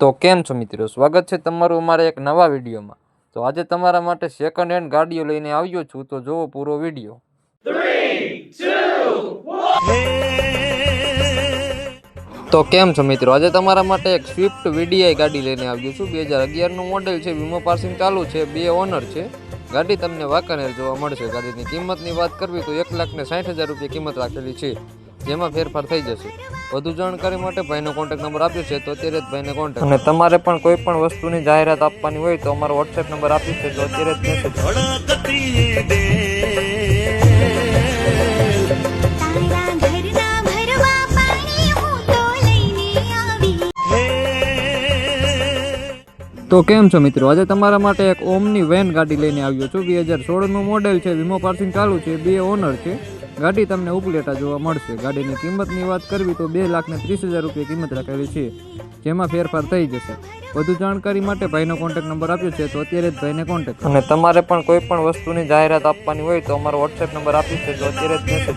તો કેમ છો મિત્રો? સ્વાગત છે તમારું અમારા એક નવા વિડીયોમાં. તો આજે તમારા માટે સેકન્ડ હેન્ડ ગાડીઓ લઈને આવ્યો છું, તો જુઓ પૂરો વીડિયો. તો કેમ છો મિત્રો? આજે તમારા માટે એક સ્વિફ્ટ વીડીઆઈ ગાડી લઈને આવ્યો છું. બે હજાર અગિયારનું મોડેલ છે, વીમો પાર્સિંગ ચાલુ છે, બે ઓનર છે. ગાડી તમને વાંકાનેર જોવા મળશે. ગાડીની કિંમતની વાત કરવી તો એક લાખ ને સાઠ હજાર રૂપિયા કિંમત રાખેલી છે. જેમાં ફેરફાર થઈ જશે. વધુ જાણકારી માટે ભાઈનો કોન્ટેક્ટ નંબર આપ્યો છે તો અત્યારે જ ભાઈને કોન્ટેક્ટ અને તમારે પણ કોઈ પણ વસ્તુની જાહેરાત આપવાની હોય તો અમારો વોટ્સએપ નંબર આપ્યો છે તો અત્યારે જ તો કેમ છો મિત્રો? આજે તમારા માટે એક ઓમની વેન ગાડી લઈને આવ્યો છું. બે હજાર સોળનું મોડેલ છે. વીમો પાર્સિંગ ચાલુ છે. બે ઓનર છે. ગાડી તમને ઉપલેટા જોવા મળશે. ગાડીની કિંમતની વાત કરવી તો બે લાખને ત્રીસ હજાર રૂપિયા કિંમત રાખેલી છે. જેમાં ફેરફાર થઈ જશે. વધુ જાણકારી માટે ભાઈનો કોન્ટેક્ટ નંબર આપ્યો છે તો અત્યારે જ ભાઈને કોન્ટેક્ટ અને તમારે પણ કોઈ પણ વસ્તુની જાહેરાત આપવાની હોય તો અમારો વોટ્સએપ નંબર આપ્યો છે તો અત્યારે જ મેસેજ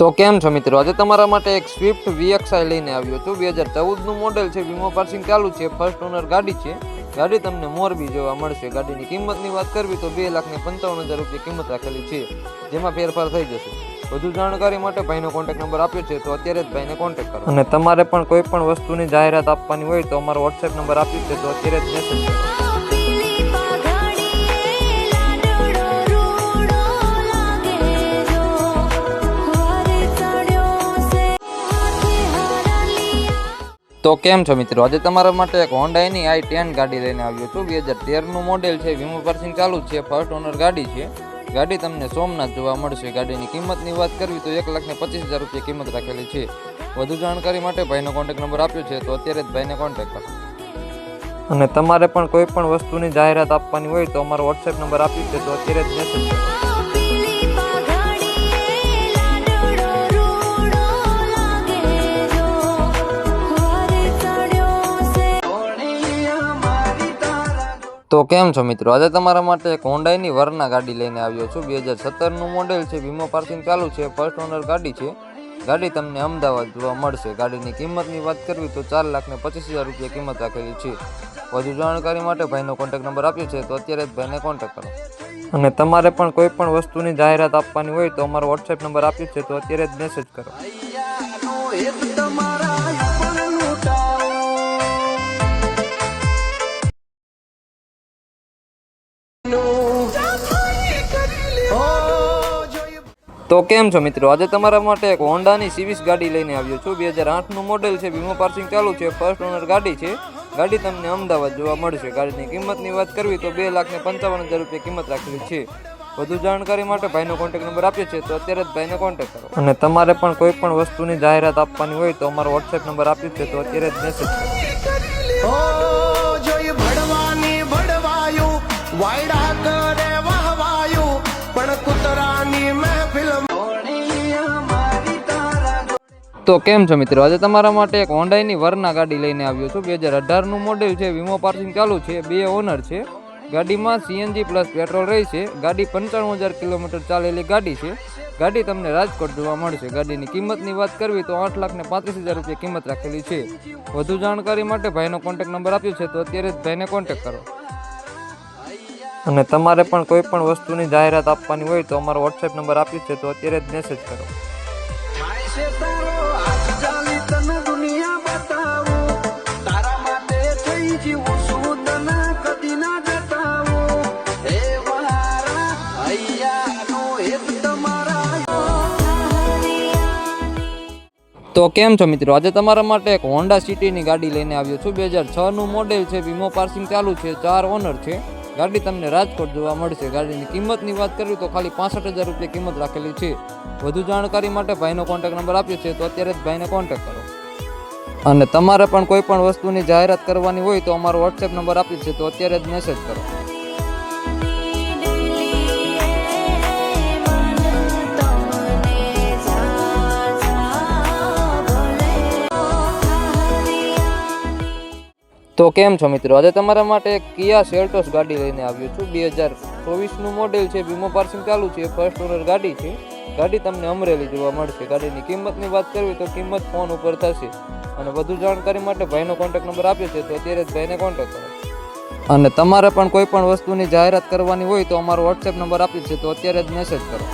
તો કેમ છો મિત્રો? આજે તમારા માટે એક સ્વિફ્ટ વીએક્સઆઈ લઈને આવ્યો છું. બે હજાર ચૌદનું મોડેલ છે, વીમો પાર્સિંગ ચાલુ છે ફર્સ્ટ ઓનર ગાડી છે. ગાડી તમને મોરબી જોવા મળશે. ગાડીની કિંમતની વાત કરવી તો બે લાખ ને પંચાવન હજાર રૂપિયા કિંમત રાખેલી છે. જેમાં ફેરફાર થઈ જશે. વધુ જાણકારી માટે ભાઈનો કોન્ટેક્ટ નંબર આપ્યો છે, તો અત્યારે જ ભાઈને કોન્ટેક્ટ કરો. અને તમારે પણ કોઈ પણ વસ્તુની જાહેરાત આપવાની હોય તો અમારો વોટ્સએપ નંબર આપ્યો છે, તો અત્યારે જ મેસેજ કરો. તો કેમ છો મિત્રો? આજે તમારા માટે એક હોન્ડાઈની આઈ ટેન ગાડી લઈને આવ્યો છું. બે હજાર તેરનું મોડેલ છે. વીમો પાર્સિંગ ચાલુ છે. ફર્સ્ટ ઓનર ગાડી છે. ગાડી તમને સોમનાથ જોવા મળશે. ગાડીની કિંમતની વાત કરવી તો એક લાખ ને પચીસ હજાર રૂપિયા કિંમત રાખેલી છે. વધુ જાણકારી માટે ભાઈનો કોન્ટેક્ટ નંબર આપ્યો છે તો અત્યારે જ ભાઈને કોન્ટેક્ટ કરો. અને તમારે પણ કોઈ પણ વસ્તુની જાહેરાત આપવાની હોય તો અમારો વોટ્સએપ નંબર આપ્યો છે તો અત્યારે જ મેસેજ તો કેમ છો મિત્રો? આજે તમારા માટે એક હોન્ડાઈની વરના ગાડી લઈને આવ્યો છું. બે હજાર સત્તરનું મોડેલ છે, વીમો પાર્સિંગ ચાલુ છે ફર્સ્ટ ઓનર ગાડી છે. ગાડી તમને અમદાવાદ જોવા મળશે. ગાડીની કિંમતની વાત કરવી તો ચાર લાખ ને પચીસ હજાર રૂપિયા કિંમત રાખેલી છે. વધુ જાણકારી માટે ભાઈનો કોન્ટેક્ટ નંબર આપ્યો છે, તો અત્યારે જ ભાઈને કોન્ટેક્ટ કરો. અને તમારે પણ કોઈ પણ વસ્તુની જાહેરાત આપવાની હોય તો અમારો વોટ્સએપ નંબર આપ્યો છે, તો અત્યારે જ મેસેજ કરો. તો કેમ છો મિત્રો? આજે તમારા માટે એક હોન્ડાની સિવિસ ગાડી લઈને આવ્યો છું. બે હજાર આઠનું મોડેલ છે. વીમો પાર્સિંગ ચાલુ છે. ફર્સ્ટ ઓનર ગાડી છે. ગાડી તમને અમદાવાદ જોવા મળશે. ગાડીની કિંમતની વાત કરવી તો બે લાખ ને પંચાવન હજાર રૂપિયા કિંમત રાખેલી છે. વધુ જાણકારી માટે ભાઈનો કોન્ટેક્ટ નંબર આપ્યો છે તો અત્યારે જ ભાઈને કોન્ટેક્ટ કરો. અને તમારે પણ કોઈ પણ વસ્તુની જાહેરાત આપવાની હોય તો અમારો વોટ્સએપ નંબર આપ્યો છે તો અત્યારે જ મેસેજ કરે. તો કેમ છો મિત્રો? આજે તમારા માટે એક હોન્ડાઈની વરના ગાડી લઈને આવ્યો છું. બે હજાર અઢારનું મોડેલ છે વીમો પાર્સિંગ ચાલુ છે, બે ઓનર છે. ગાડીમાં સીએનજી પ્લસ પેટ્રોલ રહી છે. ગાડી પંચાણું હજાર કિલોમીટર ચાલેલી ગાડી છે. ગાડી તમને રાજકોટ જોવા મળશે. ગાડીની કિંમતની વાત કરવી તો આઠ લાખ ને પાંત્રીસ હજાર રૂપિયા કિંમત રાખેલી છે. વધુ જાણકારી માટે ભાઈનો કોન્ટેક્ટ નંબર આપ્યો છે, તો અત્યારે જ ભાઈને કોન્ટેક્ટ કરો. અને તમારે પણ કોઈ પણ વસ્તુની જાહેરાત આપવાની હોય તો અમારો વોટ્સએપ નંબર આપ્યો છે, તો અત્યારે જ મેસેજ કરો. તો કેમ છો મિત્રો? આજે તમારા માટે એક હોન્ડા સિટીની ગાડી લઈને આવ્યો છું. બે હજાર છનું મોડેલ છે વીમો પાર્સિંગ ચાલુ છે, ચાર ઓનર છે. ગાડી તમને રાજકોટ જોવા મળશે. ગાડીની કિંમતની વાત કરવી તો ખાલી પાસઠ હજાર રૂપિયા કિંમત રાખેલી છે. વધુ જાણકારી માટે ભાઈનો કોન્ટેક્ટ નંબર આપ્યો છે, તો અત્યારે જ ભાઈને કોન્ટેક્ટ કરો. અને તમારે પણ કોઈ પણ વસ્તુની જાહેરાત કરવાની હોય તો અમારો વોટ્સએપ નંબર આપી છે, તો અત્યારે જ મેસેજ કરો. તો કેમ છો મિત્રો? આજે તમારા માટે કિયા સેલ્ટોસ ગાડી લઈને આવ્યો છું. બે હજાર ચોવીસનું મોડેલ છે, વીમો પાર્સિંગ ચાલુ છે ફર્સ્ટ ઓનર ગાડી છે. ગાડી તમને અમરેલી જોવા મળશે. ગાડીની કિંમતની વાત કરવી તો કિંમત ફોન ઉપર થશે. અને વધુ જાણકારી માટે ભાઈનો કોન્ટેક્ટ નંબર આપ્યો છે તો અત્યારે જ ભાઈને કોન્ટેક્ટ કરો. અને તમારે પણ કોઈ પણ વસ્તુની જાહેરાત કરવાની હોય તો અમારો વોટ્સએપ નંબર આપ્યો છે તો અત્યારે જ મેસેજ કરો.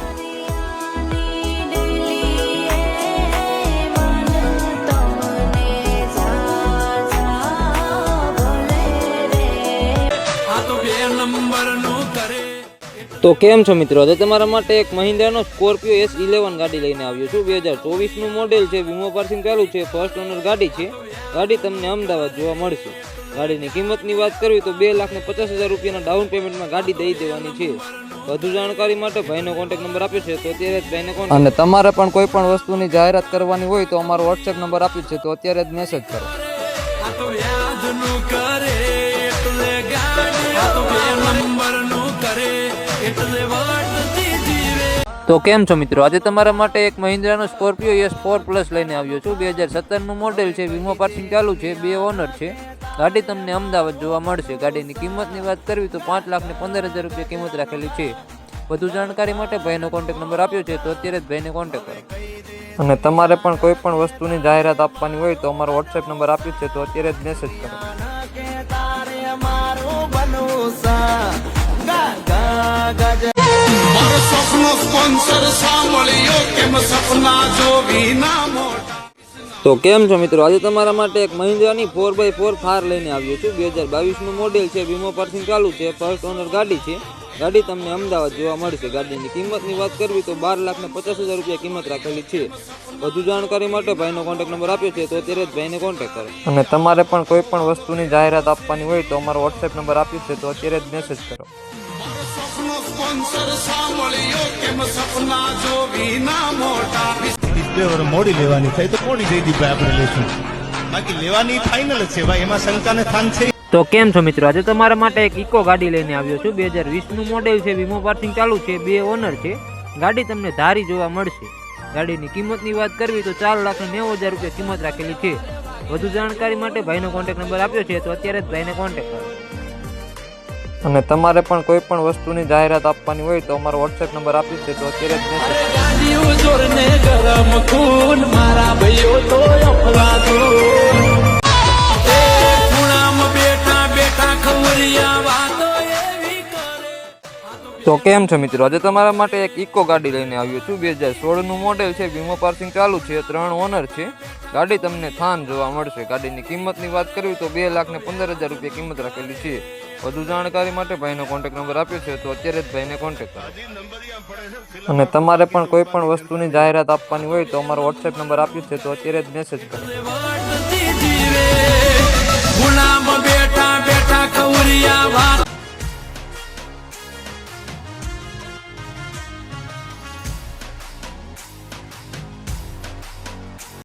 તો કેમ છો મિત્રો? તો તમારા માટે એક મહિન્દ્રાનો સ્કોર્પિયો એસ ઇલેવન ગાડી લઈને આવ્યો છું. બે હજાર ચોવીસનું મોડેલ છે વીમો પાર્સિંગ ચાલુ છે ફર્સ્ટ ઓનર ગાડી છે. ગાડી તમને અમદાવાદ જોવા મળશે. ગાડીની કિંમતની વાત કરવી તો બે લાખ ને પચાસ હજાર રૂપિયાના ડાઉન પેમેન્ટમાં ગાડી દઈ દેવાની છે. વધુ જાણકારી માટે ભાઈનો કોન્ટેક્ટ નંબર આપ્યો છે તો અત્યારે જ ભાઈને કોન્ટેક્ટ અને તમારે પણ કોઈ પણ વસ્તુની જાહેરાત કરવાની હોય તો અમારો વોટ્સએપ નંબર આપ્યો છે તો અત્યારે જ મેસેજ કરો. આ તો વ્યાજનું કરે એટલે ગાડી. આ તો બે તો કેમ છો મિત્રો? આજે તમારા માટે એક મહિન્દ્રાનો સ્કોર્પિયો એસ ફોર પ્લસ લઈને આવ્યો છું. બે હજાર સત્તરનું મોડેલ છે વીમો પાર્સિંગ ચાલુ છે બે ઓનર છે. ગાડી તમને અમદાવાદ જોવા મળશે. ગાડીની કિંમતની વાત કરવી તો પાંચ લાખ ને પંદર હજાર રૂપિયા કિંમત રાખેલી છે. વધુ જાણકારી માટે ભાઈનો કોન્ટેક્ટ નંબર આપ્યો છે તો અત્યારે જ ભાઈને કોન્ટેક્ટ કરો. અને તમારે પણ કોઈ પણ વસ્તુની જાહેરાત આપવાની હોય તો અમારો વોટ્સએપ નંબર આપ્યો છે તો અત્યારે જ મેસેજ કરો. મારું સ્પોન્સર સાંભળ્યો કેમ સપના જોવી ના તો કેમ છો મિત્રો? આજે તમારા માટે એક મહિન્દ્રાની ફોર બાય ફોર થાર લઈને આવ્યો છું. બે હજાર બાવીસનું મોડેલ છે વીમો પાર્સિંગ ચાલુ છે ફર્સ્ટ ઓનર ગાડી છે. ગાડી તમને અમદાવાદ જોવા મળશે. ગાડીની કિંમતની વાત કરવી તો બાર લાખ ને પચાસ હજાર રૂપિયા કિંમત રાખેલી છે. વધુ જાણકારી માટે ભાઈનો કોન્ટેક્ટ નંબર આપ્યો છે તો અત્યારે જ ભાઈને કોન્ટેક્ટ કરો. અને તમારે પણ કોઈ પણ વસ્તુની જાહેરાત આપવાની હોય તો અમારો વોટ્સએપ નંબર આપ્યો છે તો અત્યારે જ મેસેજ કરો. સ્પોન્સર સાંભળ્યો કેમ સપના જોવી ના મોટા ડિસ્પ્લે મોડી લેવાની થાય તો મોડી દઈ દીધી આપણે લેશું બાકી લેવાની ફાઇનલ છે ભાઈ એમાં શંકાને સ્થાન છે. તો કેમ છો મિત્રો? આજે તમારા માટે એક ઇકો ગાડી લઈને આવ્યો છું. બે હજાર વીસનું મોડેલ છે વીમો પાર્સિંગ ચાલુ છે બે ઓનર છે. ગાડી તમને ધારી જોવા મળશે. ગાડીની કિંમતની વાત કરવી તો ચાર લાખ નેવું હજાર રૂપિયા કિંમત રાખેલી છે. વધુ જાણકારી માટે ભાઈનો કોન્ટેક્ટ નંબર આપ્યો છે તો અત્યારે જ ભાઈને કોન્ટેક્ટ કરો. અને તમારે પણ કોઈ પણ વસ્તુની જાહેરાત આપવાની હોય તો અમારો વોટ્સએપ નંબર આપી છે તો અત્યારે જ મેસેજ તો કેમ છે મિત્રો? આજે તમારા માટે એક ઇકો ગાડી લઈને આવ્યો છું. બે હજાર સોળનું મોડેલ છે. વીમો પાર્સિંગ ચાલુ છે. ત્રણ ઓનર છે. ગાડી તમને થાન જોવા મળશે. ગાડીની કિંમતની વાત કરવી તો બે લાખ ને પંદર હજાર રૂપિયા કિંમત રાખેલી છે. વધુ જાણકારી માટે ભાઈનો કોન્ટેક નંબર આપ્યો છે. તો અત્યારે જ ભાઈને કોન્ટેક્ટ કરો. અને તમારે પણ કોઈ પણ વસ્તુની જાહેરાત આપવાની હોય તો અમારો વોટ્સએપ નંબર આપ્યો છે. તો અત્યારે જ મેસેજ કરો. બેઠા બેઠા